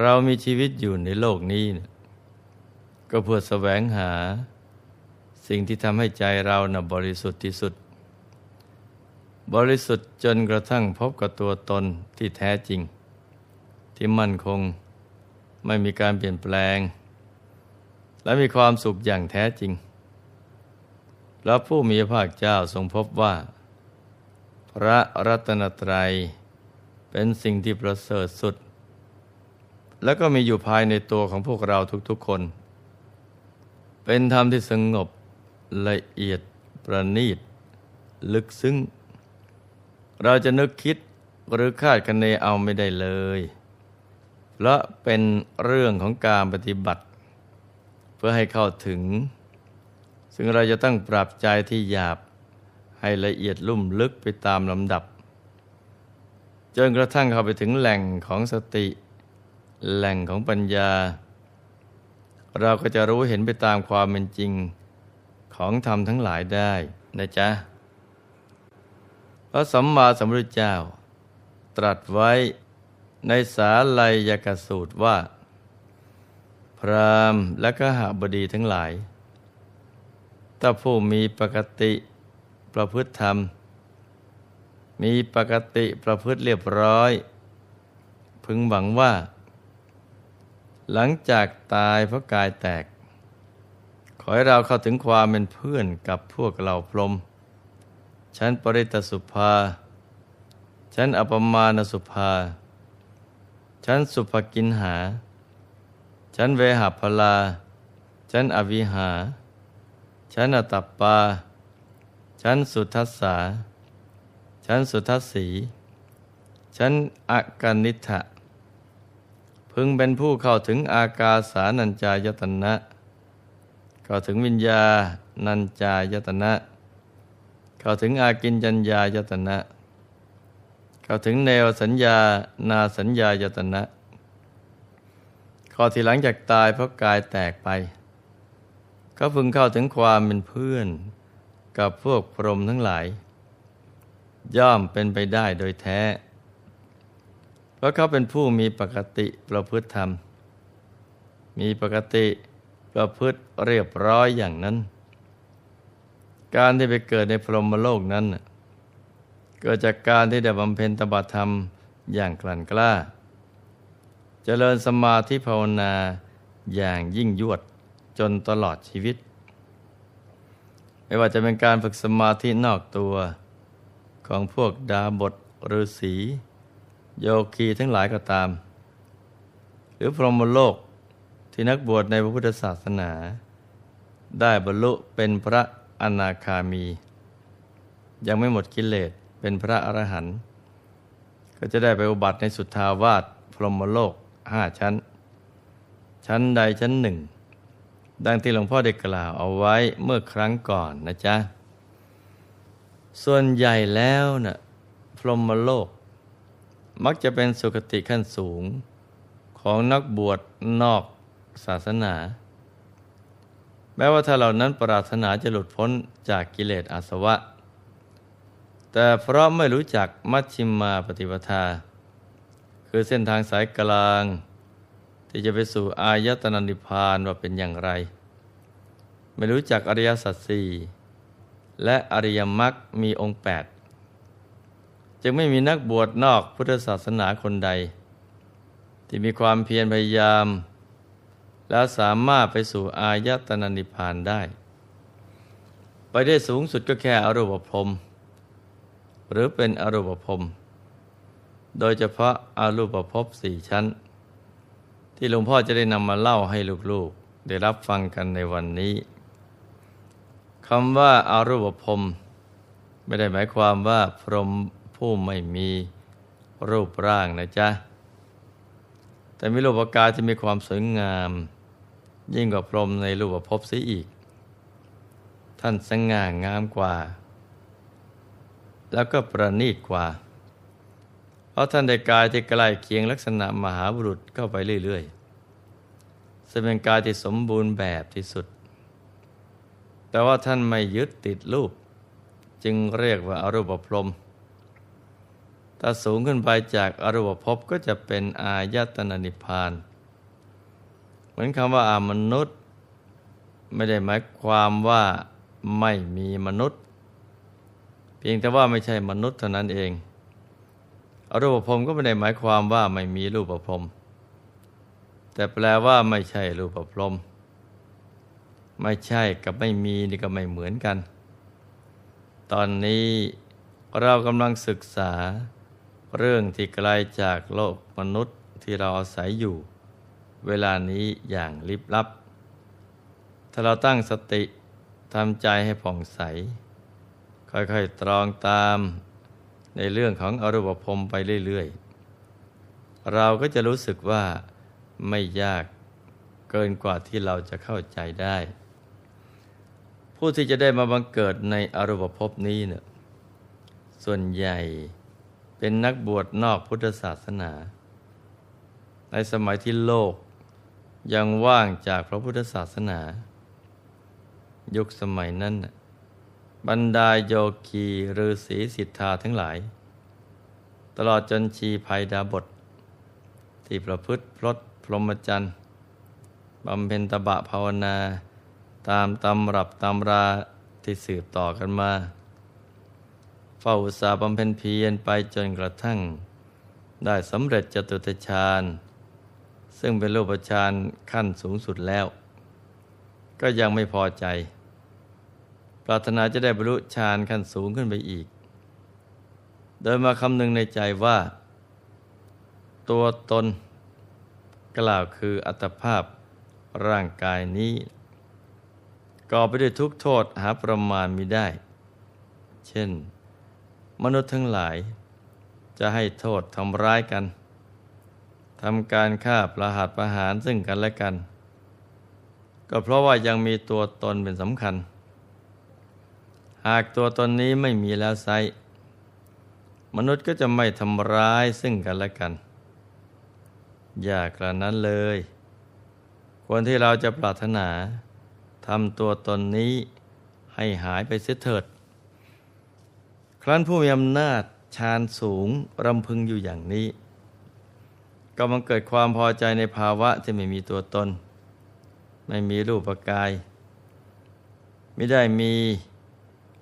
เรามีชีวิตอยู่ในโลกนี้นี่ยก็เพื่อแสวงหา สิ่งที่ทำให้ใจเรานะ่ะบริสุทธิ์ที่สุด บริสุทธิ์จนกระทั่งพบกับตัวตนที่แท้จริง ที่มั่นคงไม่มีการเปลี่ยนแปลง และมีความสุขอย่างแท้จริงพระผู้มีพระเจ้าทรงพบว่า พระรัตนตรัยเป็นสิ่งที่ประเสริฐสุด แล้วก็มีอยู่ภายในตัวของพวกเราทุกๆคน เป็นธรรมที่สงบละเอียดประณีต ลึกซึ้ง เราจะนึกคิดหรือคาดคะเนเอาไม่ได้เลยเพราะเป็นเรื่องของการปฏิบัติ เพื่อให้เข้าถึง ซึ่งเราจะต้องปรับใจที่หยาบให้ละเอียดลุ่มลึกไปตามลำดับ จนกระทั่งเข้าไปถึงแหล่งของสติ แหล่งของปัญญา เราก็จะรู้เห็นไปตามความเป็นจริงของธรรมทั้งหลายได้นะจ๊ะ พระสัมมาสัมพุทธเจ้า ตรัสไว้ในสาลายยกสูตรว่า พรามและก็หาบดีทั้งหลาย ถ้าผู้มีปกติประพฤติธรรม มีปกติประพฤติเรียบร้อย พึงหวังว่า หลังจากตายเพราะกายแตก ขอให้เราเข้าถึงความเป็นเพื่อนกับพวกเราพรมฉันปริตสุภาฉันอปมาณสุภาฉันสุภกินหาฉันเวหาพลาฉันอวิหาฉันอตัปปาฉันสุทัสสาฉันสุทัศสีฉันอากนิทะ พึงเป็นผู้เข้าถึงอากาสานัญจายตนะ เข้าถึงวิญญาณัญจายตนะ เข้าถึงอากินจัญญายตนะ เข้าถึงเนวสัญญานาสัญญายตนะ ข้อที่หลังจากตายเพราะกายแตกไปก็พึงเข้าถึงความเป็นเพื่อนกับพวกพรหมทั้งหลาย ย่อมเป็นไปได้โดยแท้ เพราะเขาเป็นผู้มีปกติประพฤติธรรม มีปกติประพฤติเรียบร้อยอย่างนั้น การที่ไปเกิดในพรหมโลกนั้น เกิดจากการที่ได้บำเพ็ญตบะธรรมอย่างกลั่นกล้าจเจริญสมาธิภาวนาอย่างยิ่งยวดจนตลอดชีวิต ไม่ว่าจะเป็นการฝึกสมาธินอกตัวของพวกดาบทฤาษี โยคีทั้งหลายก็ตาม หรือพรหมโลกที่นักบวชในพระพุทธศาสนา ได้บรรลุเป็นพระอนาคามี ยังไม่หมดกิเลสเป็นพระอรหันต์ก็จะได้ไปอุบัติในสุทธาวาสพรหมโลกห้าชั้น ชั้นใดชั้นหนึ่ง ดังที่หลวงพ่อได้กล่าวเอาไว้เมื่อครั้งก่อนนะจ๊ะ ส่วนใหญ่แล้วนะ่ะพรหมโลก มักจะเป็นสุคติขั้นสูง ของนักบวชนอกศาสนา แม้ว่าถ้าเหล่านั้นปรารถนาจะหลุดพ้นจากกิเลสอาสวะ แต่เพราะไม่รู้จักมัชชิมมาปฏิปทา คือเส้นทางสายกลาง ที่จะไปสู่อายตนะนิพพานว่าเป็นอย่างไร ไม่รู้จักอริยสัจสี่และอริยมรรคมีองค์แปด จึงไม่มีนักบวชนอกพุทธศาสนาคนใด ที่มีความเพียรพยายาม แล้วสามารถไปสู่อายตนะนิพพานได้ ไปได้สูงสุดก็แค่อรูปภพหรือเป็นอรูปภพโดยเฉพาะอารูปภพสี่ชั้น ที่หลวงพ่อจะได้นำมาเล่าให้ลูกๆ ได้รับฟังกันในวันนี้คำว่าอารูปภพไม่ได้หมายความว่าพรหม ผู้ไม่มีรูปร่างนะจ๊ะ แต่มีรูปกายที่มีความสวยงาม ยิ่งกว่าพรหมในรูปภพเสียอีก ท่านสง่างามกว่า แล้วก็ประณีตกว่า เพราะท่านได้กายที่ใกล้เคียงลักษณะมหาบุรุษเข้าไปเรื่อยๆจะเป็นกายที่สมบูรณ์แบบที่สุด แต่ว่าท่านไม่ยึดติดรูป จึงเรียกว่าอารูปพรหม ถ้าสูงขึ้นไปจากอรูปภพก็จะเป็นอายตนะนิพพาน เหมือนคำว่าอามนุษย์ ไม่ได้หมายความว่าไม่มีมนุษย์ เพียงแต่ว่าไม่ใช่มนุษย์เท่านั้นเอง อรูปภพก็ไม่ได้หมายความว่าไม่มีรูปภพแต่แปลว่าไม่ใช่รูปภพไม่ใช่กับไม่มีนี่ก็ไม่เหมือนกัน ตอนนี้เรากำลังศึกษา เรื่องที่ไกลจากโลกมนุษย์ที่เราอาศัยอยู่ เวลานี้อย่างลิบลับ ถ้าเราตั้งสติทำใจให้ผ่องใส ค่อยๆตรองตามในเรื่องของอรูปภพไปเรื่อยๆ เราก็จะรู้สึกว่าไม่ยากเกินกว่าที่เราจะเข้าใจได้ ผู้ที่จะได้มาบังเกิดในอรูปภพนี้เนี่ยส่วนใหญ่ เป็นนักบวชนอกพุทธศาสนา ในสมัยที่โลกยังว่างจากพระพุทธศาสนา ยุคสมัยนั้น บรรดาโยคีฤาษีสิทธาทั้งหลาย ตลอดจนชีภัยดาบท ที่ประพฤติพลดพรหมจรรย์บำเพ็ญตบะภาวนา ตามตำรับตำราที่สืบต่อกันมา เฝ้าอุตสาห์บำเพ็ญเพียรไปจนกระทั่ง ได้สำเร็จจตุตฌานซึ่งเป็นรูปฌานขั้นสูงสุดแล้ว ก็ยังไม่พอใจ ปรารถนาจะได้บรรลุฌานขั้นสูงขึ้นไปอีก โดยมาคำนึงในใจว่า ตัวตน กล่าวคืออัตภาพร่างกายนี้ก่อไปด้วยทุกโทษหาประมาณมิได้ เช่น มนุษย์ทั้งหลาย จะให้โทษทำร้ายกันทำการฆ่าประหัตประหารซึ่งกันและกัน ก็เพราะว่ายังมีตัวตนเป็นสำคัญ หากตัวตนนี้ไม่มีแล้วไซมนุษย์ก็จะไม่ทำร้ายซึ่งกันและกัน อย่ากระนั้นเลย ควรที่เราจะปรารถนาทำตัวตนนี้ให้หายไปเสียเถิด รั้นผู้มีอำนาจชาญสูงรำพึงอยู่อย่างนี้ ก็มันเกิดความพอใจในภาวะที่ไม่มีตัวตน ไม่มีรูปกาย ไม่ได้มี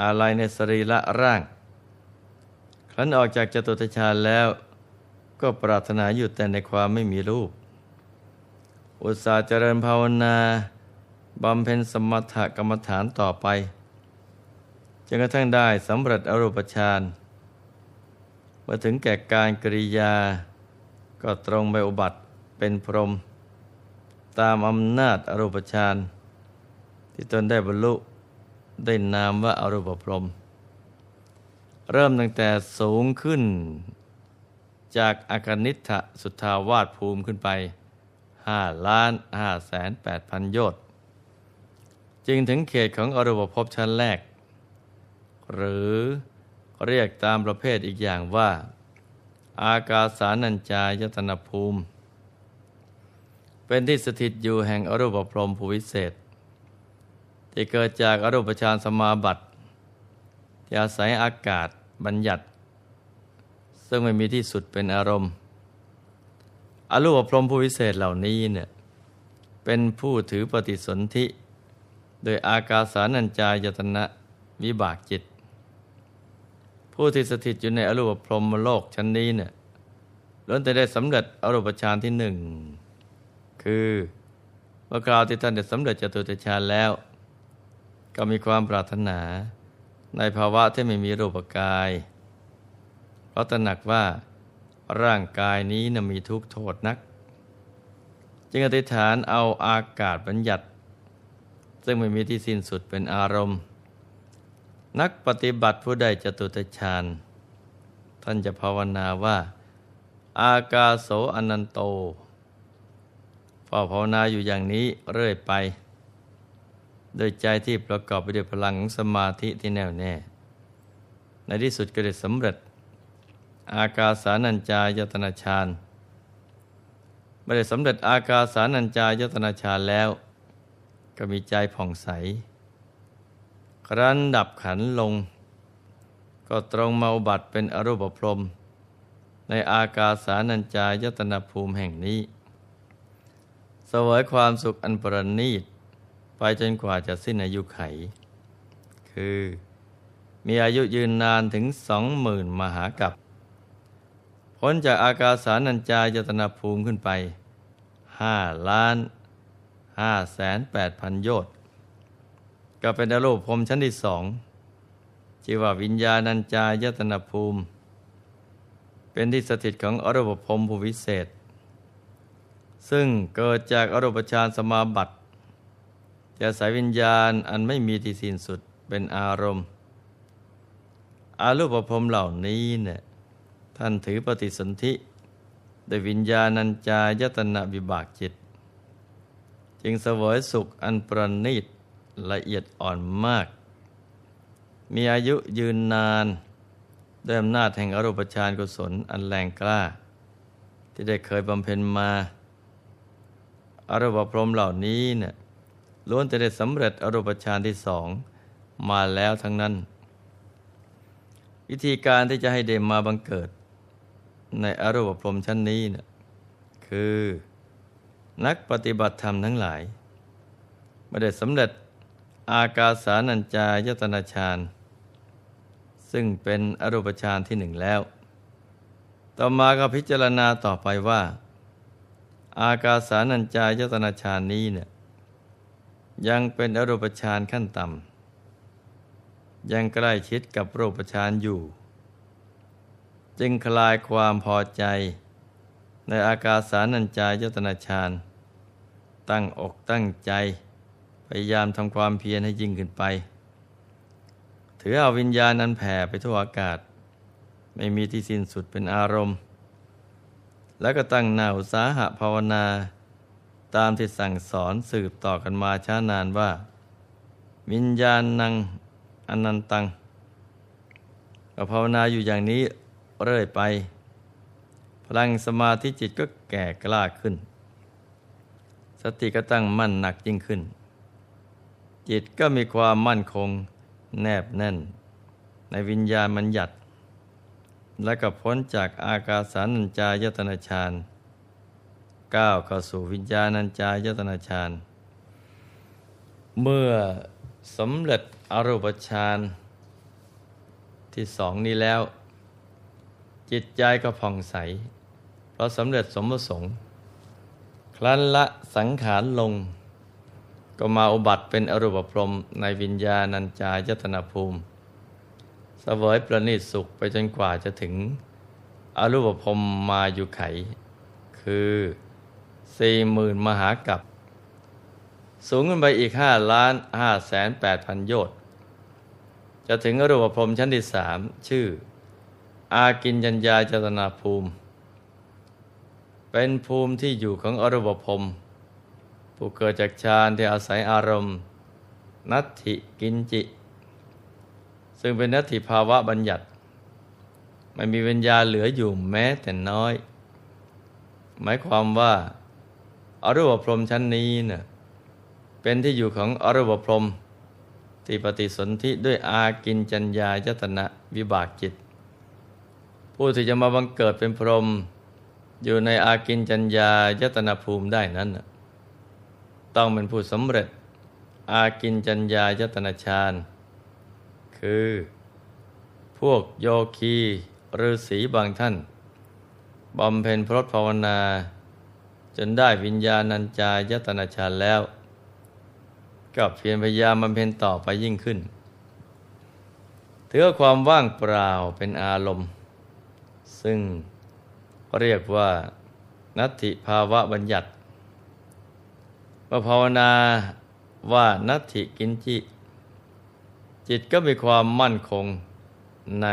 อะไรในสรีระร่าง ครั้นออกจากจตุตฌานแล้ว ก็ปรารถนาอยู่แต่ในความไม่มีรูป อุตสาห์เจริญภาวนาบำเพ็ญสมถกรรมฐานต่อไป จนกระทั่งได้สำเร็จอรูปฌานเมื่อถึงแก่การกริยา ก็ตรงไปอุบัติเป็นพรหมตามอำนาจอรูปฌานที่ตนได้บรรลุได้นามว่าอารูปพรหมเริ่มตั้งแต่สูงขึ้น จากอากนิฐะสุทาวาสภูมิขึ้นไปห้าล้านห้าแสนแปดพันโยชน์จึงถึงเขตของอรูปภพชั้นแรก หรือเรียกตามประเภทอีกอย่างว่า อากาสานัญจายตนะภูมิ เป็นที่สถิตอยู่แห่งอรูปพรหมภูวิเศษ ที่เกิดจากอรูปฌานสมาบัติที่อาศัยอากาศบัญญัติ ซึ่งไม่มีที่สุดเป็นอารมณ์ อรูปพรหมภูวิเศษเหล่านี้เนี่ยเป็นผู้ถือปฏิสนธิ โดยอากาสานัญจายตนะวิบากจิต ผู้ที่สถิตอยู่ในอรูปพรหมโลกชั้นนี้เนี่ยล้วนแต่ได้สำเร็จอรูปฌานที่หนึ่งคือเมื่อคราวที่ท่านได้สำเร็จจตุตฌานแล้ว ก็มีความปรารถนาในภาวะที่ไม่มีรูปกาย เพราะตระหนักว่าร่างกายนี้นะมีทุกโทษนัก จึงอธิษฐานเอาอากาศบัญญัติ ซึ่งไม่มีที่สิ้นสุดเป็นอารมณ์ นักปฏิบัติผู้ใดจตุตฌานท่านจะภาวนาว่า อากาโสอนันโตฝ้าภาวนาอยู่อย่างนี้เรื่อยไป โดยใจที่ประกอบไปด้วยพลังสมาธิที่แน่วแน่ ในที่สุดก็ได้สำเร็จ อากาสานัญจายตนาฌานไม่ได้สำเร็จอากาสานัญจายตนาฌานแล้ว ก็มีใจผ่องใส ครั้นดับขันลง ก็ตรงเมาบัตเป็นอรูปพรม ในอากาสานัญจายตนาภูมิแห่งนี้สวยความสุขอันประณีต ไปจนกว่าจะสิ้นอายุไข คือมีอายุยืนนานถึงสองหมื่นมหากับพ้นจากอากาสานัญจายตนาภูมิขึ้นไปห้าล้านห้าแสนแปดพันโยชน์ ก็เป็นอรูปพรมชั้นที่สองจีว่าวิญญาณัญจายตนภูมิ เป็นที่สถิตของอรูปพรมผู้วิเศษ ซึ่งเกิดจากอรูปฌานสมาบัติจะสายวิญญาณอันไม่มีที่สิ้นสุดเป็นอารมณ์ อารูปภพเหล่านี้เนี่ยท่านถือปฏิสนธิโดยวิญญาณัญจายตนะวิบากจิต จึงเสวยสุขอันประณีต ละเอียดอ่อนมาก มีอายุยืนนานด้วยอำนาจแห่งอรูปฌานกุศลอันแรงกล้า ที่ได้เคยบำเพ็ญมาอรูปพรหมเหล่านี้เนี่ยล้วนจะได้สำเร็จอรูปฌานที่สองมาแล้วทั้งนั้น วิธีการที่จะให้เดมมาบังเกิด ในอรูปพรหมชั้นนี้นะคือนักปฏิบัติธรรมทั้งหลายไม่ได้สำเร็จ อากาสานัญจายตนาฌานซึ่งเป็นอรูปฌานที่หนึ่งแล้ว ต่อมาก็พิจารณาต่อไปว่า อากาสานัญจายตนาฌานนี้เนี่ยยังเป็นอรูปฌานขั้นต่ำยังใกล้ชิดกับรูปฌานอยู่ จึงคลายความพอใจ ในอากาสานัญจายตนาฌานตั้งอกตั้งใจ พยายามทำความเพียรให้ยิ่งขึ้นไป ถือเอาวิญญาณนั้นแผ่ไปทั่วอากาศ ไม่มีที่สิ้นสุดเป็นอารมณ์ แล้วก็ตั้งหน้าอุสาหะภาวนา ตามที่สั่งสอนสืบต่อกันมาช้านานว่า วิญญาณนังอนันตังก็ภาวนาอยู่อย่างนี้เรื่อยไป พลังสมาธิจิตก็แก่กล้าขึ้น สติก็ตั้งมั่นหนักยิ่งขึ้น จิตก็มีความมั่นคงแนบแน่น ในวิญญาณมันหยัด และก็พ้นจากอากาสานัญจายตนาฌานก้าวเข้าสู่วิญญาณัญจายตนาฌานเมื่อสำเร็จอรูปฌานที่สองนี้แล้ว จิตใจก็ผ่องใส เพราะสำเร็จสมประสงค์ ครั้นละสังขารลง ก็มาอุบัติเป็นอรูปพรมในวิญญาณัญจายตนาภูมิสวยประณีตสุขไปจนกว่าจะถึง อรูปพรมมาอยู่ไข คือสี่หมื่นมหากับ สูงขึ้นไปอีกห้าล้านห้าแสนแปดพันโยชน์จะถึงอรูปพรมชั้นที่สามชื่อ อากินยัญญาจตนาภูมิ เป็นภูมิที่อยู่ของอรูปพรม ผู้เกิดจากฌานที่อาศัยอารมณ์ นัตถิกินจิ ซึ่งเป็นนัตถิภาวะบัญญัติ ไม่มีวิญญาเหลืออยู่แม้แต่น้อย หมายความว่าอรูปพรมชั้นนี้เนะ่ยเป็นที่อยู่ของอรูปพรมที่ปฏิสนธิด้วยอากินจัญญายตนะวิบากจิต ผู้ที่จะมาบังเกิดเป็นพรหมอยู่ในอากินจัญญายตนะภูมิได้นั้น ต้องเป็นผู้สำเร็จ อากินจัญญายตนะฌานคือ พวกโยคีฤาษีบางท่านบำเพ็ญพรตภาวนา จนได้วิญญาณัญจายตนาฌานแล้ว ก็เพียรพยายามบำเพ็ญต่อไปยิ่งขึ้นถือความว่างเปล่าเป็นอารมณ์ ซึ่งเรียกว่านัตถิภาวะบัญญัติ เมื่อภาวนาว่านัตถิกินจิ จิตก็มีความมั่นคงใน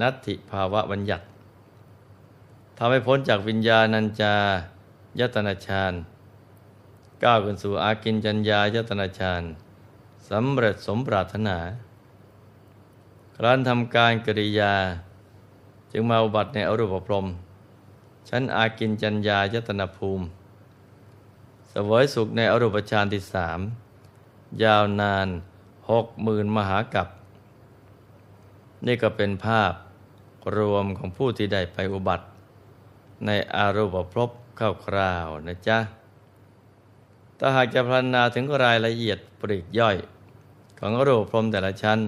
นัตถิภาวะบัญญัติทำให้พ้นจากวิญญาณัญจายตนาฌานก้าวขึ้นสู่อากินจัญญายตนาฌานสำเร็จสมปรารถนาครั้นทำการกริยา จึงมาอุบัติในอรูปพรม ชั้นอากินจัญญายตนาภูมิ วยสุขในอรูปฌานที่สามยาวนานหกหมื่นมหากับ นี่ก็เป็นภาพรวมของผู้ที่ได้ไปอุบัติ ในอารูปภพคร่าวๆนะจ๊ะถ้าหากจะพรรณนาถึงรายละเอียดปลีกย่อย ของอรูปพรหมแต่ละชั้น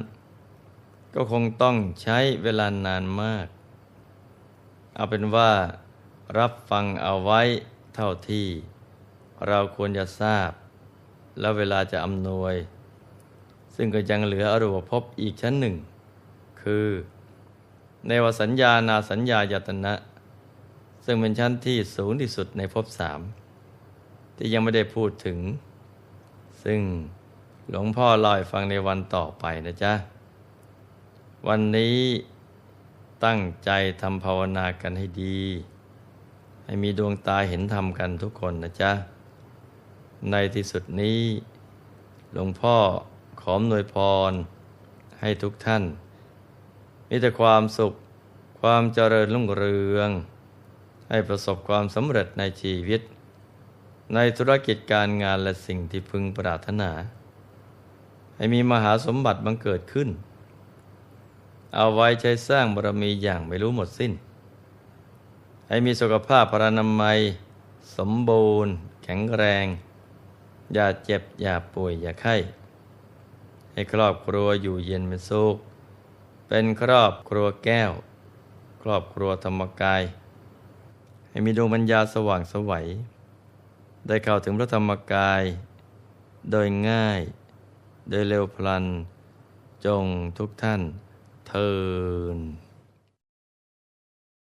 ก็คงต้องใช้เวลานานมาก เอาเป็นว่ารับฟังเอาไว้เท่าที่ เราควรจะทราบ แล้วเวลาจะอำนวย ซึ่งก็ยังเหลืออรูปภพอีกชั้นหนึ่ง คือ ในวสัญญานาสัญญายตนะ ซึ่งเป็นชั้นที่สูงที่สุดในภพสามที่ยังไม่ได้พูดถึง ซึ่งหลวงพ่อเล่าให้ฟังในวันต่อไปนะจ๊ะ วันนี้ตั้งใจทำภาวนากันให้ดี ให้มีดวงตาเห็นธรรมกันทุกคนนะจ๊ะ ในที่สุดนี้ หลวงพ่อขอมนวยพร ให้ทุกท่าน มีแต่ความสุขความเจริญรุ่งเรือง ให้ประสบความสำเร็จในชีวิต ในธุรกิจการงานและสิ่งที่พึงปรารถนา ให้มีมหาสมบัติบังเกิดขึ้น เอาไว้ใช้สร้างบารมีอย่างไม่รู้หมดสิ้น ให้มีสุขภาพพรานามัย สมบูรณ์ แข็งแรง อย่าเจ็บ อย่าป่วย อย่าไข้ ให้ครอบครัวอยู่เย็นเป็นสุข เป็นครอบครัวแก้ว ครอบครัวธรรมกาย ให้มีดวงปัญญาสว่างสวัย ได้เข้าถึงพระธรรมกาย โดยง่าย โดยเร็วพลัน จงทุกท่านเทิน